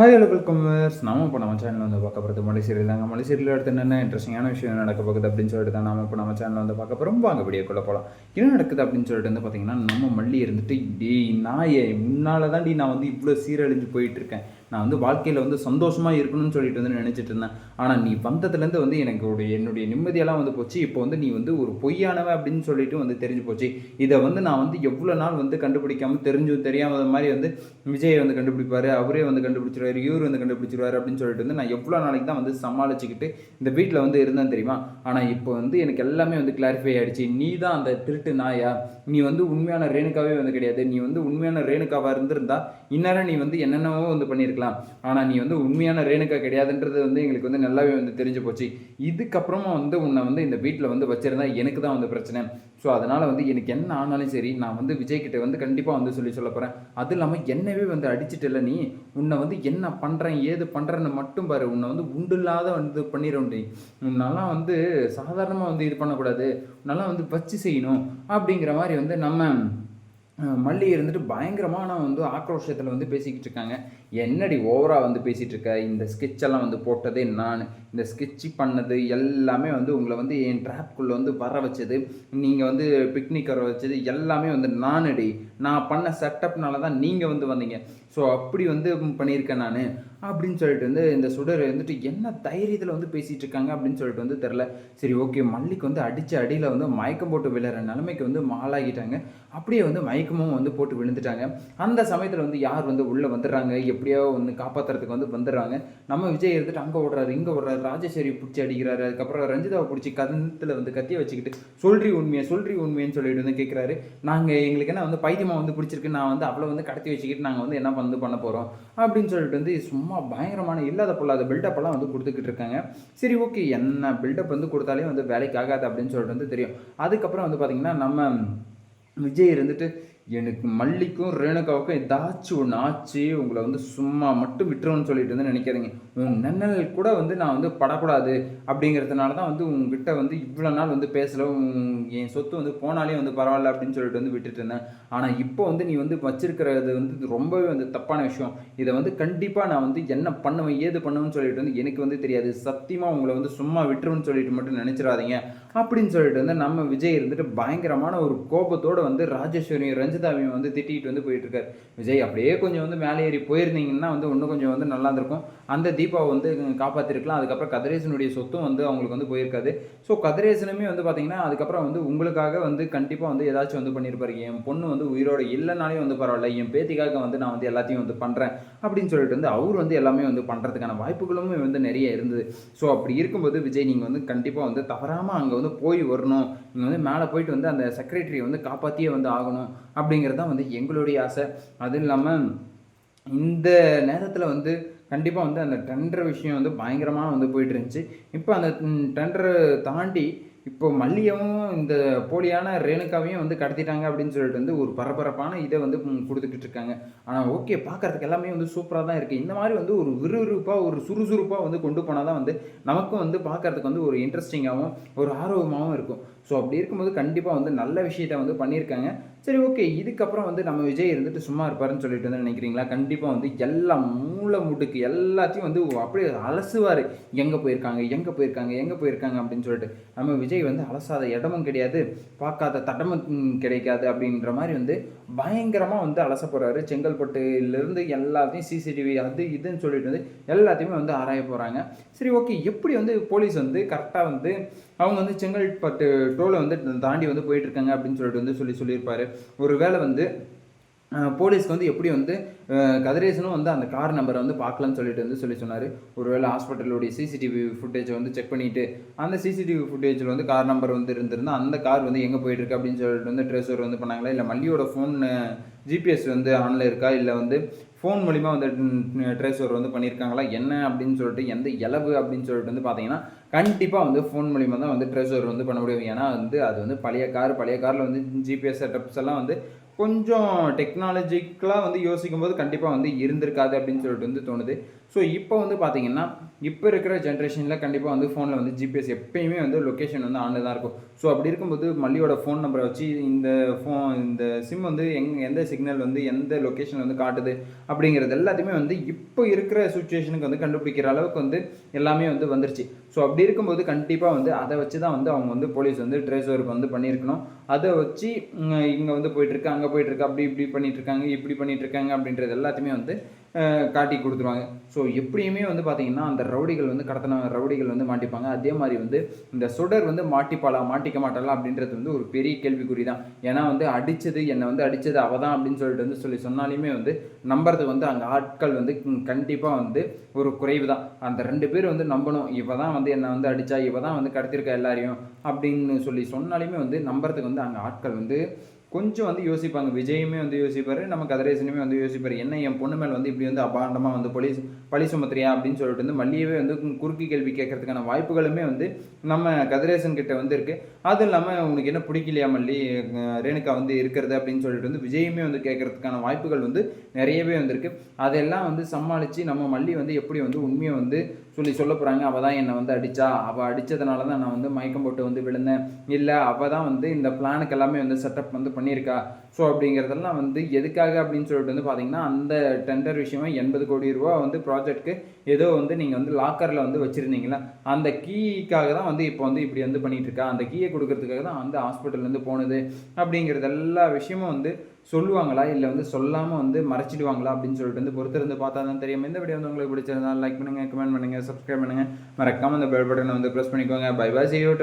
Hi hello welcome நாம இப்போ நம்ம சேனல் வந்து பார்க்க போகிறது மலைசீரியல் தாங்க. மலைசீரியல் அடுத்து என்னென்ன இன்ட்ரெஸ்டிங்கான விஷயம் நடக்க போகுது அப்படின்னு சொல்லிட்டு தான் நாம இப்போ நம்ம சேனல் வந்து பார்க்க போகிறோம் வாங்க வீடியோக்குள்ளே போகலாம் என்ன நடக்குது அப்படின்னு சொல்லிட்டு வந்து பார்த்தீங்கன்னா நம்ம மல்லி இருந்துட்டு டேய் நாயே தான் டி நான் வந்து இவ்வளோ சீரழிஞ்சு போயிட்டு இருக்கேன். நான் வந்து வாழ்க்கையில் வந்து சந்தோஷமாக இருக்கணும்னு சொல்லிட்டு வந்து நினச்சிட்டு இருந்தேன். ஆனால் நீ வந்ததுலேருந்து வந்து எனக்கு ஒரு என்னுடைய நிம்மதியெல்லாம் வந்து போச்சு. இப்போ வந்து நீ வந்து ஒரு பொய்யானவன் அப்படின்னு சொல்லிட்டு வந்து தெரிஞ்சு போச்சு. இதை வந்து நான் வந்து எவ்வளோ நாள் வந்து கண்டுபிடிக்காம தெரிஞ்சும் தெரியாமல் மாதிரி வந்து விஜயை வந்து கண்டுபிடிப்பாரு அவரே வந்து கண்டுபிடிச்சிருவாரு இவர் வந்து கண்டுபிடிச்சிருவாரு அப்படின்னு சொல்லிட்டு வந்து நான் எவ்வளோ நாளைக்கு தான் வந்து சமாளிச்சுக்கிட்டு இந்த வீட்டில் வந்து இருந்தேன் தெரியுமா? ஆனால் இப்போ வந்து எனக்கு எல்லாமே வந்து கிளாரிஃபை ஆயிடுச்சு. நீ தான் அந்த திருட்டு நாயா? நீ வந்து உண்மையான ரேணுக்காவே வந்து கிடையாது. நீ வந்து உண்மையான ரேணுகாவாக இருந்திருந்தா இந்நேரம் நீ வந்து என்னென்னவோ வந்து பண்ணியிருக்கலாம் ஆனால் நீ வந்து உண்மையான ரேணுகா கிடையாதுன்றது வந்து எங்களுக்கு வந்து நல்லாவே வந்து தெரிஞ்சு போச்சு. இதுக்கப்புறமா வந்து உன்னை வந்து இந்த வீட்டில் வந்து வச்சிருந்தா எனக்கு தான் வந்து பிரச்சனை. ஸோ அதனால் வந்து எனக்கு என்ன ஆனாலும் சரி நான் வந்து விஜய்கிட்ட வந்து கண்டிப்பாக வந்து சொல்லி சொல்ல போகிறேன் அது இல்லாமல் என்னவே வந்து அடிச்சிட்டல நீ? உன்னை வந்து என்ன பண்ணுறேன் ஏது பண்ணுறேன்னு மட்டும் பாரு. உன்னை வந்து உண்டில்லாத வந்து பண்ணிடும் நீ உன்னெல்லாம் வந்து சாதாரணமாக வந்து இது பண்ணக்கூடாது. உன்னெல்லாம் வந்து வச்சு செய்யணும் அப்படிங்கிற மாதிரி வந்து நம்ம மல்லி இருந்துட்டு பயங்கரமான வந்து ஆக்ரோஷத்தில் வந்து பேசிக்கிட்டு இருக்காங்க. என்னடி ஓவராக வந்து பேசிகிட்டு இருக்க? இந்த ஸ்கெட்செல்லாம் வந்து போட்டதே நான். இந்த ஸ்கெட்சு பண்ணது எல்லாமே வந்து உங்களை வந்து என் ட்ராப்குள்ளே வந்து வர வச்சது. நீங்கள் வந்து பிக்னிக் வர வச்சது எல்லாமே வந்து நானடி. நான் பண்ண செட்டப்னால தான் நீங்கள் வந்து வந்தீங்க. ஸோ அப்படி வந்து பண்ணியிருக்கேன் நான். அப்படின்னு சொல்லிட்டு வந்து இந்த சுடர் வந்துட்டு என்ன தைரியத்தில் வந்து பேசிகிட்டு இருக்காங்க அப்படின்னு சொல்லிட்டு வந்து தெரில சரி ஓகே மல்லிக்கு வந்து அடித்த அடியில் வந்து மயக்கம் போட்டு விழுற நிலைமைக்கு வந்து மாலாகிட்டாங்க. அப்படியே வந்து மயக்கமும் வந்து போட்டு விழுந்துட்டாங்க. அந்த சமயத்தில் வந்து யார் வந்து உள்ளே வந்துடுறாங்க? எப்படியோ வந்து காப்பாற்றுறதுக்கு வந்து வந்துடுறாங்க. நம்ம விஜய் இருந்துட்டு அங்கே ஓடுறாரு இங்கே ஓடுறாரு ராஜேஸ்வரி பிடிச்சி அடிக்கிறாரு அதுக்கப்புறம் ரஞ்சிதாவை பிடிச்சி கதத்தில் வந்து கத்தியை வச்சுக்கிட்டு சொல்றி உண்மையை சொல்றி உண்மைன்னு சொல்லிட்டு வந்து கேட்குறாரு நாங்கள் எங்களுக்கு என்ன வந்து பைத்தியமாக வந்து பிடிச்சிருக்கு நான் வந்து அவ்வளோ வந்து கடத்தி வச்சுக்கிட்டு நாங்கள் வந்து என்ன வந்து பண்ண போகிறோம் அப்படின்னு சொல்லிட்டு வந்து சும்மா பயங்கரமான இல்லாத பொல்லாத பில்டப்பெல்லாம் வந்து கொடுத்துக்கிட்டு இருக்காங்க. சரி ஓகே என்ன பில்டப் வந்து கொடுத்தாலே வந்து வேலைக்கு ஆகாது அப்படின்னு சொல்லிட்டு வந்து தெரியும். அதுக்கப்புறம் வந்து பார்த்திங்கன்னா நம்ம விஜய் இருந்துட்டு எனக்கு மல்லிக்கும் ரேணுகாவுக்கும் ஏதாச்சும் ஒன்று ஆச்சு உங்களை வந்து சும்மா மட்டும் விட்டுருவோன்னு சொல்லிட்டு வந்து நினைக்காதீங்க. நன்னல் கூட வந்து நான் வந்து படக்கூடாது அப்படிங்கிறதுனால தான் வந்து உங்ககிட்ட வந்து இவ்வளோ நாள் வந்து பேசல. என் சொத்து வந்து போனாலே வந்து பரவாயில்ல அப்படின்னு சொல்லிட்டு வந்து விட்டுட்டு இருந்தேன். ஆனால் இப்போ வந்து நீ வந்து வச்சிருக்கிறது வந்து ரொம்பவே வந்து தப்பான விஷயம். இதை வந்து கண்டிப்பாக நான் வந்து என்ன பண்ணுவேன் ஏது பண்ணுவேன்னு சொல்லிட்டு வந்து எனக்கு வந்து தெரியாது. சத்தியமாக உங்களை வந்து சும்மா விட்டுருன்னு சொல்லிட்டு மட்டும் நினச்சிடாதீங்க அப்படின்னு சொல்லிட்டு வந்து நம்ம விஜய் இருந்துட்டு பயங்கரமான ஒரு கோபத்தோடு வந்து ராஜேஸ்வரியும் ரஞ்சிதாவையும் வந்து திட்டிகிட்டு வந்து போயிட்டு இருக்காரு. விஜய் அப்படியே கொஞ்சம் வந்து மேலே ஏறி போயிருந்தீங்கன்னா வந்து இன்னும் கொஞ்சம் வந்து நல்லா இருந்திருக்கும். அந்த கண்டிப்பாக வந்து காப்பாற்றிருக்கலாம் அதுக்கப்புறம் கதிரேசனுடைய சொத்தும் வந்து அவங்களுக்கு வந்து போயிருக்காது. ஸோ கதிரேசனுமே வந்து பார்த்தீங்கன்னா அதுக்கப்புறம் வந்து உங்களுக்காக வந்து கண்டிப்பாக வந்து ஏதாச்சும் வந்து பண்ணியிருப்பாரு என் பொண்ணு வந்து உயிரோட இல்லைனாலே வந்து பரவாயில்ல. என் பேத்திக்காக வந்து நான் வந்து எல்லாத்தையும் வந்து பண்ணுறேன் அப்படின்னு சொல்லிட்டு வந்து அவர் வந்து எல்லாமே வந்து பண்ணுறதுக்கான வாய்ப்புகளும் வந்து நிறைய இருந்தது. ஸோ அப்படி இருக்கும்போது விஜய் நீங்கள் வந்து கண்டிப்பாக வந்து தவறாமல் அங்கே வந்து போய் வரணும். நீங்கள் வந்து மேலே போயிட்டு வந்து அந்த செக்ரட்டரியை வந்து காப்பாற்றியே வந்து ஆகணும் அப்படிங்கிறது தான் வந்து எங்களுடைய ஆசை. அதுவும் இல்லாமல் இந்த நேரத்தில் வந்து கண்டிப்பாக வந்து அந்த டெண்டர் விஷயம் வந்து பயங்கரமாக வந்து போயிட்டு இருந்துச்சு. இப்போ அந்த டெண்டரை தாண்டி இப்போ மல்லியவும் இந்த போலியான ரேணுகாவையும் வந்து கடத்திட்டாங்க அப்படின்னு சொல்லிட்டு வந்து ஒரு பரபரப்பான இதை வந்து கொடுத்துக்கிட்டு இருக்காங்க. ஆனால் ஓகே பார்க்கறதுக்கு எல்லாமே வந்து சூப்பராக தான் இருக்குது இந்த மாதிரி வந்து ஒரு விறுவிறுப்பாக ஒரு சுறுசுறுப்பாக வந்து கொண்டு போனால் தான் வந்து நமக்கும் வந்து பார்க்கறதுக்கு வந்து ஒரு இன்ட்ரெஸ்டிங்காகவும் ஒரு ஆர்வமாகவும் இருக்கும். ஸோ அப்படி இருக்கும்போது கண்டிப்பாக வந்து நல்ல விஷயத்த வந்து பண்ணியிருக்காங்க. சரி ஓகே இதுக்கப்புறம் வந்து நம்ம விஜய் இருந்துட்டு சும்மா இருப்பாருன்னு சொல்லிட்டு வந்து நினைக்கிறீங்களா? கண்டிப்பாக வந்து எல்லா மூளை முட்டுக்கு எல்லாத்தையும் வந்து அப்படியே அலசுவார். எங்கே போயிருக்காங்க எங்கே போயிருக்காங்க எங்கே போயிருக்காங்க அப்படின்னு சொல்லிட்டு. நம்ம விஜய் வந்து அலசாத இடமும் கிடையாது பார்க்காத தடமும் கிடைக்காது அப்படின்ற மாதிரி வந்து பயங்கரமாக வந்து அலச போகிறாரு செங்கல்பட்டுலேருந்து எல்லாத்தையும் சிசிடிவி அது இதுன்னு சொல்லிட்டு வந்து எல்லாத்தையுமே வந்து ஆராய போகிறாங்க சரி ஓகே. எப்படி வந்து போலீஸ் வந்து கரெக்டாக வந்து அவங்க வந்து செங்கல்பட்டு டோலை வந்து தாண்டி வந்து போயிட்டுருக்காங்க அப்படின்னு சொல்லிட்டு வந்து சொல்லி சொல்லியிருப்பாரு. ஒரு வேளை வந்து போலீஸ்க்கு வந்து எப்படி வந்து கதிரேசனும் வந்து அந்த கார் நம்பரை வந்து பார்க்கலன்னு சொல்லிட்டு வந்து சொல்லி சொன்னார். ஒருவேளை ஹாஸ்பிட்டலுடைய சிசிடிவி ஃபுட்டேஜை வந்து செக் பண்ணிவிட்டு அந்த சிசிடிவி ஃபுட்டேஜில் வந்து கார் நம்பர் வந்து இருந்திருந்தா அந்த கார் வந்து எங்கே போயிட்டுருக்கு அப்படின்னு சொல்லிட்டு வந்து ட்ரேஸ் வந்து பண்ணாங்களா? இல்லை மல்லியோட ஃபோன் ஜிபிஎஸ் வந்து ஆனில் இருக்கா? இல்லை வந்து ஃபோன் மூலிமா வந்து ட்ரேஸ் வந்து பண்ணியிருக்காங்களா என்ன அப்படின்னு சொல்லிட்டு எந்த இலவு அப்படின்னு சொல்லிட்டு வந்து பார்த்தீங்கன்னா கண்டிப்பாக வந்து ஃபோன் மூலிமா தான் வந்து ட்ரெஸ் வந்து பண்ண முடியும். ஏன்னா வந்து அது வந்து பழைய கார் பழைய காரில் வந்து ஜிபிஎஸ் செட்டப்ஸ் எல்லாம் வந்து கொஞ்சம் டெக்னாலஜிக்கலாக வந்து யோசிக்கும் போது கண்டிப்பாக வந்து இருந்திருக்காது அப்படின்னு சொல்லிட்டு வந்து தோணுது. ஸோ இப்போ வந்து பார்த்தீங்கன்னா இப்போ இருக்கிற ஜென்ரேஷனில் கண்டிப்பாக வந்து ஃபோனில் வந்து ஜிபிஎஸ் எப்பயுமே வந்து லொக்கேஷன் வந்து ஆனில் தான் இருக்கும். ஸோ அப்படி இருக்கும்போது மல்லியோட ஃபோன் நம்பரை வச்சு இந்த ஃபோன் இந்த சிம் வந்து எங் எந்த சிக்னல் வந்து எந்த லொக்கேஷன் வந்து காட்டுது அப்படிங்கிறது எல்லாத்தையுமே வந்து இப்போ இருக்கிற சுச்சுவேஷனுக்கு வந்து கண்டுபிடிக்கிற அளவுக்கு வந்து எல்லாமே வந்து வந்துருச்சு. ஸோ அப்படி இருக்கும்போது கண்டிப்பாக வந்து அதை வச்சு தான் வந்து அவங்க வந்து போலீஸ் வந்து ட்ரேஸ் ஒர்க் வந்து பண்ணியிருக்கணும். அதை வச்சு இங்கே வந்து போயிட்டுருக்கு அங்கே போயிட்டுருக்கு அப்படி இப்படி பண்ணிட்டு இருக்காங்க இப்படி பண்ணிட்டு இருக்காங்க அப்படின்றது எல்லாத்தையுமே வந்து காட்டி கொடுத்துருவாங்க. ஸோ எப்படியுமே வந்து பார்த்தீங்கன்னா அந்த ரவுடிகள் வந்து கடத்தின ரவுடிகள் வந்து மாட்டிப்பாங்க. அதே மாதிரி வந்து இந்த சுடர் வந்து மாட்டிப்பாளா மாட்டிக்க மாட்டாளா அப்படின்றது வந்து ஒரு பெரிய கேள்விக்குறி தான். ஏன்னா வந்து அடித்தது என்னை வந்து அடித்தது அவள் தான் அப்படின்னு சொல்லிட்டு வந்து சொல்லி சொன்னாலுமே வந்து நம்புறதுக்கு வந்து அங்கே ஆட்கள் வந்து கண்டிப்பாக வந்து ஒரு குறைவு தான். அந்த ரெண்டு பேர் வந்து நம்பணும். இவ தான் வந்து என்னை வந்து அடித்தா இவ தான் வந்து கடத்திருக்கா எல்லாரையும் அப்படின்னு சொல்லி சொன்னாலுமே வந்து நம்புறதுக்கு வந்து அங்கே ஆட்கள் வந்து கொஞ்சம் வந்து யோசிப்பாங்க. விஜயுமே வந்து யோசிப்பார் நம்ம கதிரேசனுமே வந்து யோசிப்பார். என்ன என் பொண்ணு மேலே வந்து இப்படி வந்து அபாண்டமாக வந்து போலீஸ் பழி சுமத்துறியா? அப்படின்னு சொல்லிட்டு வந்து மல்லியவே வந்து குறுக்கி கேள்வி கேட்கறதுக்கான வாய்ப்புகளுமே வந்து நம்ம கதிரேசன் கிட்ட வந்து இருக்கு. அதுவும் இல்லாமல் உனக்கு என்ன பிடிக்கலையா மல்லி? ரேணுகா வந்து இருக்கிறது அப்படின்னு சொல்லிட்டு வந்து விஜயுமே வந்து கேட்கறதுக்கான வாய்ப்புகள் வந்து நிறையவே வந்திருக்கு. அதெல்லாம் வந்து சமாளித்து நம்ம மல்லி வந்து எப்படி வந்து உண்மையை வந்து சொல்லி சொல்ல போகிறாங்க அவள் தான் என்னை வந்து அடித்தா அவள் அடித்ததுனால தான் நான் வந்து மயக்கம் போட்டு வந்து விழுந்தேன். இல்லை அவள் தான் வந்து இந்த பிளானுக்கு எல்லாமே வந்து செட்டப் வந்து பண்ணியிருக்கா. ஸோ அப்படிங்கிறதெல்லாம் வந்து எதுக்காக அப்படின்னு சொல்லிட்டு வந்து பார்த்தீங்கன்னா அந்த டெண்டர் விஷயமா எண்பது கோடி ரூபா வந்து ப்ராஜெக்ட்க்கு ஏதோ வந்து நீங்கள் வந்து லாக்கரில் வந்து வச்சுருந்தீங்களா அந்த கீக்காக தான் வந்து இப்போ வந்து இப்படி வந்து பண்ணிகிட்ருக்கா அந்த கீயை கொடுக்கறதுக்காக தான் வந்து ஹாஸ்பிட்டல்லேருந்து போனது. அப்படிங்கிறது எல்லா விஷயமும் வந்து சொல்லுவாங்களா? இல்லை வந்து சொல்லாமல் வந்து மறைச்சிடுவாங்களா? அப்படின்னு சொல்லிட்டு வந்து பொறுத்திருந்து பார்த்தா தான் தெரியும். இந்த வீடியோ வந்து உங்களுக்கு பிடிச்சிருந்தா லைக் பண்ணுங்கள் கமெண்ட் பண்ணுங்கள் சப்ஸ்கிரைப் பண்ணுங்கள் மறக்காமல் அந்த பெல் பட்டனை வந்து ப்ரெஸ் பண்ணிக்கோங்க. By by C you